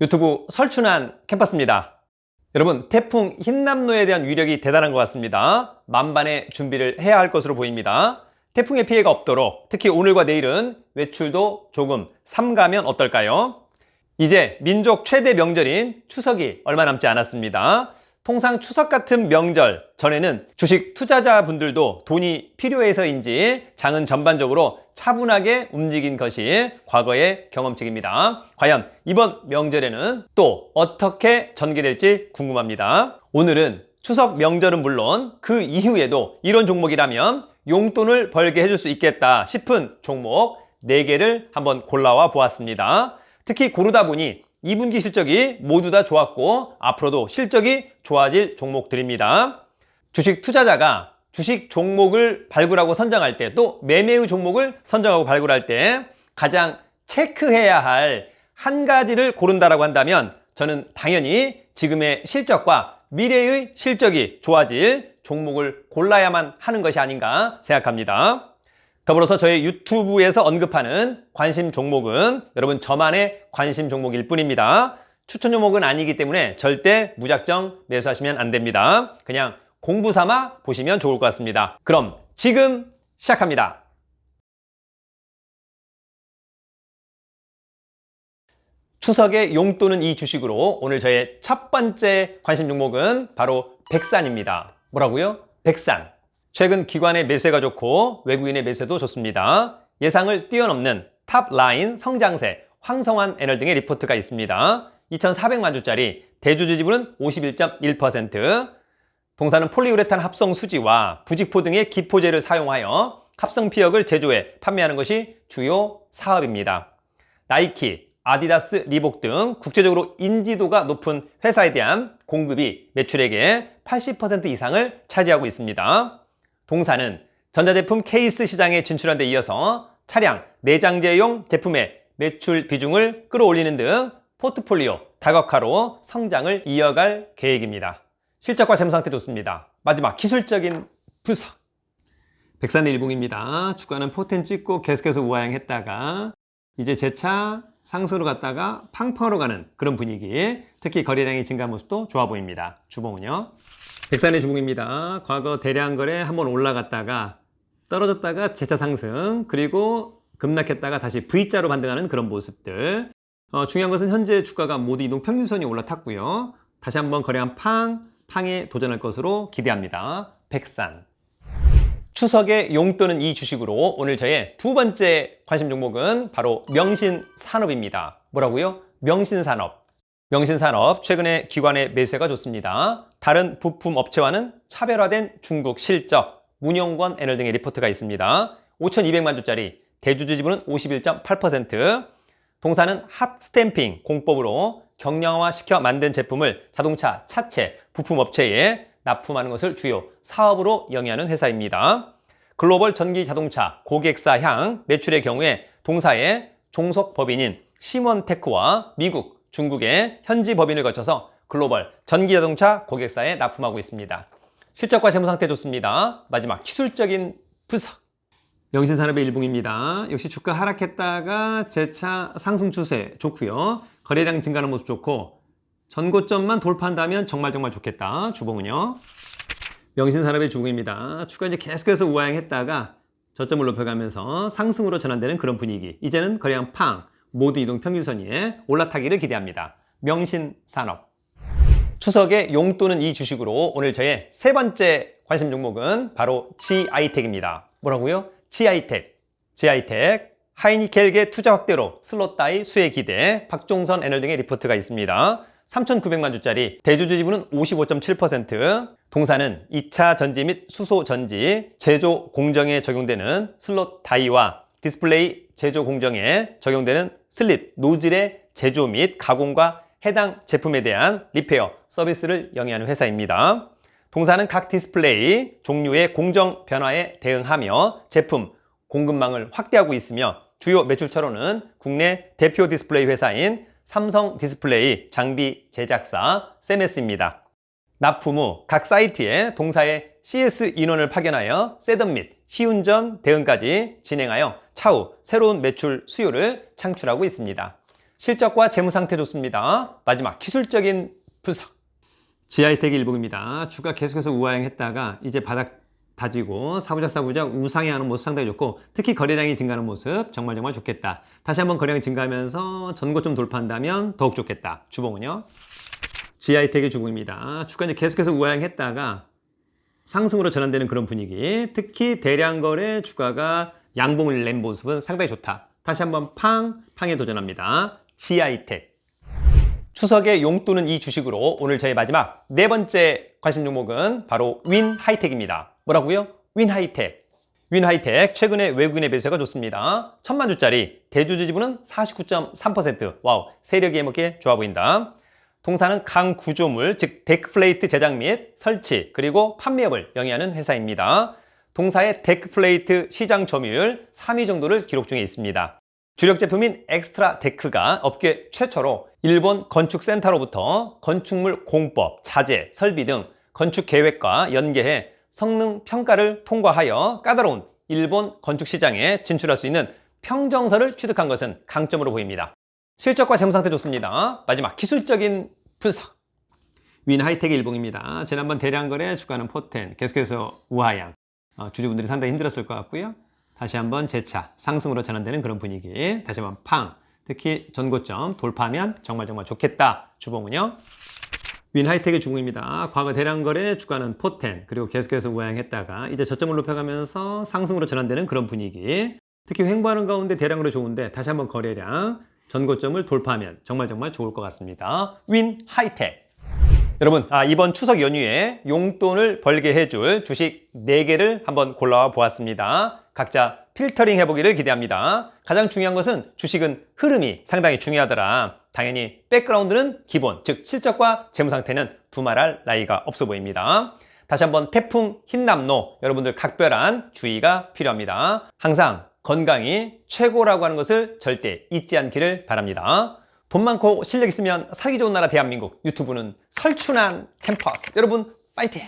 유튜브 설춘한 캠퍼스입니다. 여러분, 태풍 흰남노에 대한 위력이 대단한 것 같습니다. 만반의 준비를 해야 할 것으로 보입니다. 태풍의 피해가 없도록 특히 오늘과 내일은 외출도 조금 삼가면 어떨까요? 이제 민족 최대 명절인 추석이 얼마 남지 않았습니다. 통상 추석 같은 명절 전에는 주식 투자자분들도 돈이 필요해서인지 장은 전반적으로 차분하게 움직인 것이 과거의 경험칙입니다. 과연 이번 명절에는 또 어떻게 전개될지 궁금합니다. 오늘은 추석 명절은 물론 그 이후에도 이런 종목이라면 용돈을 벌게 해줄 수 있겠다 싶은 종목 4개를 한번 골라와 보았습니다. 특히 고르다 보니 2분기 실적이 모두 다 좋았고 앞으로도 실적이 좋아질 종목들입니다. 주식 투자자가 주식 종목을 발굴하고 선정할 때 또 매매의 종목을 선정하고 발굴할 때 가장 체크해야 할 한 가지를 고른다라고 한다면 저는 당연히 지금의 실적과 미래의 실적이 좋아질 종목을 골라야만 하는 것이 아닌가 생각합니다. 더불어서 저희 유튜브에서 언급하는 관심 종목은 여러분 저만의 관심 종목일 뿐입니다. 추천 종목은 아니기 때문에 절대 무작정 매수하시면 안 됩니다. 그냥 공부 삼아 보시면 좋을 것 같습니다. 그럼 지금 시작합니다. 추석에 용돈은 이 주식으로 오늘 저의 첫 번째 관심 종목은 바로 백산입니다. 뭐라고요? 백산. 최근 기관의 매수가 좋고 외국인의 매수도 좋습니다. 예상을 뛰어넘는 탑라인 성장세, 황성환 애널 등의 리포트가 있습니다. 2,400만 주짜리 대주주 지분은 51.1%, 동사는 폴리우레탄 합성 수지와 부직포 등의 기포제를 사용하여 합성 피혁을 제조해 판매하는 것이 주요 사업입니다. 나이키, 아디다스, 리복 등 국제적으로 인지도가 높은 회사에 대한 공급이 매출액의 80% 이상을 차지하고 있습니다. 동사는 전자제품 케이스 시장에 진출한 데 이어서 차량, 내장재용 제품의 매출 비중을 끌어올리는 등 포트폴리오 다각화로 성장을 이어갈 계획입니다. 실적과 재무 상태 좋습니다. 마지막 기술적인 분석. 백산의 일봉입니다. 주가는 포텐 찍고 계속해서 우하향했다가 이제 재차 상승으로 갔다가 팡팡으로 가는 그런 분위기. 특히 거래량이 증가한 모습도 좋아 보입니다. 주봉은요. 백산의 주봉입니다. 과거 대량 거래 한번 올라갔다가 떨어졌다가 재차 상승 그리고 급락했다가 다시 V자로 반등하는 그런 모습들. 어, 중요한 것은 현재 주가가 모두 이동 평균선이 올라탔고요. 다시 한번 거래한 팡, 팡에 도전할 것으로 기대합니다. 백산. 추석에 용돈은 이 주식으로 오늘 저의 두 번째 관심 종목은 바로 명신산업입니다. 뭐라고요? 명신산업. 명신산업 최근에 기관의 매수가 좋습니다. 다른 부품 업체와는 차별화된 중국 실적, 문영권 애널 등의 리포트가 있습니다. 5,200만 주짜리 대주주 지분은 51.8%, 동사는 핫 스탬핑 공법으로 경량화 시켜 만든 제품을 자동차, 차체, 부품 업체에 납품하는 것을 주요 사업으로 영위하는 회사입니다. 글로벌 전기 자동차 고객사 향 매출의 경우에 동사의 종속 법인인 시몬테크와 미국, 중국의 현지 법인을 거쳐서 글로벌 전기 자동차 고객사에 납품하고 있습니다. 실적과 재무 상태 좋습니다. 마지막 기술적인 분석. 영신산업의 일봉입니다. 역시 주가 하락했다가 재차 상승 추세 좋고요. 거래량 증가하는 모습 좋고 전고점만 돌파한다면 정말 정말 좋겠다. 주봉은요. 명신산업의 주봉입니다. 주가 이제 계속해서 우하향했다가 저점을 높여가면서 상승으로 전환되는 그런 분위기. 이제는 거래량 팡 모두 이동 평균선 위에 올라타기를 기대합니다. 명신산업. 추석에 용돈은 이 주식으로 오늘 저의 세 번째 관심 종목은 바로 GI텍입니다. 뭐라고요? GI텍. GI텍. 하이니켈계 투자 확대로 슬롯 따위 수혜 기대, 박종선 애널 등의 리포트가 있습니다. 3,900만 주짜리 대주주 지분은 55.7%, 동사는 2차 전지 및 수소 전지, 제조 공정에 적용되는 슬롯 다이와 디스플레이 제조 공정에 적용되는 슬릿 노즐의 제조 및 가공과 해당 제품에 대한 리페어 서비스를 영위하는 회사입니다. 동사는 각 디스플레이 종류의 공정 변화에 대응하며 제품 공급망을 확대하고 있으며 주요 매출처로는 국내 대표 디스플레이 회사인 삼성 디스플레이 장비 제작사 세메스입니다. 납품 후 각 사이트에 동사의 CS 인원을 파견하여 셋업 및 시운전 대응까지 진행하여 차후 새로운 매출 수요를 창출하고 있습니다. 실적과 재무 상태 좋습니다. 마지막 기술적인 분석. 지하이텍의 일봉입니다. 주가 계속해서 우하향했다가 이제 바닥 다지고 사부작 사부작 우상향하는 모습 상당히 좋고 특히 거래량이 증가하는 모습 정말 정말 좋겠다. 다시 한번 거래량 증가하면서 전고점 돌파한다면 더욱 좋겠다. 주봉은요. 지하이텍의 주봉입니다. 주가 이제 계속해서 우하향했다가 상승으로 전환되는 그런 분위기. 특히 대량 거래 주가가 양봉을 낸 모습은 상당히 좋다. 다시 한번 팡, 팡에 도전합니다. 지하이텍. 추석에 용돈은 이 주식으로 오늘 저희 마지막 네 번째 관심 종목은 바로 윈하이텍입니다. 뭐라고요? 윈하이텍. 윈하이텍 최근에 외국인의 매수가 좋습니다. 천만 주짜리 대주주 지분은 49.3%. 와우 세력이 해먹기에 좋아 보인다. 동사는 강 구조물 즉 데크플레이트 제작 및 설치 그리고 판매업을 영위하는 회사입니다. 동사의 데크플레이트 시장 점유율 3위 정도를 기록 중에 있습니다. 주력 제품인 엑스트라 데크가 업계 최초로 일본 건축센터로부터 건축물 공법, 자재, 설비 등 건축 계획과 연계해 성능 평가를 통과하여 까다로운 일본 건축 시장에 진출할 수 있는 평정서를 취득한 것은 강점으로 보입니다. 실적과 재무 상태 좋습니다. 마지막 기술적인 분석. 윈 하이텍의 일봉입니다. 지난번 대량 거래 주가는 포텐 계속해서 우하향. 어, 주주분들이 상당히 힘들었을 것 같고요. 다시 한번 재차 상승으로 전환되는 그런 분위기. 다시 한번 팡. 특히 전고점 돌파하면 정말 정말 좋겠다. 주봉은요. 윈하이텍의 주봉입니다. 과거 대량 거래 주가는 포텐 그리고 계속해서 우하향했다가 이제 저점을 높여가면서 상승으로 전환되는 그런 분위기. 특히 횡보하는 가운데 대량 거래 좋은데 다시 한번 거래량 전고점을 돌파하면 정말 정말 좋을 것 같습니다. 윈하이텍. 여러분, 아, 이번 추석 연휴에 용돈을 벌게 해줄 주식 4개를 한번 골라와 보았습니다. 각자 필터링 해보기를 기대합니다. 가장 중요한 것은 주식은 흐름이 상당히 중요하더라. 당연히 백그라운드는 기본, 즉 실적과 재무 상태는 두말할 나이가 없어 보입니다. 다시 한번 태풍 흰남노 여러분들 각별한 주의가 필요합니다. 항상 건강이 최고라고 하는 것을 절대 잊지 않기를 바랍니다. 돈 많고 실력 있으면 살기 좋은 나라 대한민국 유튜브는 설춘한 캠퍼스 여러분 파이팅!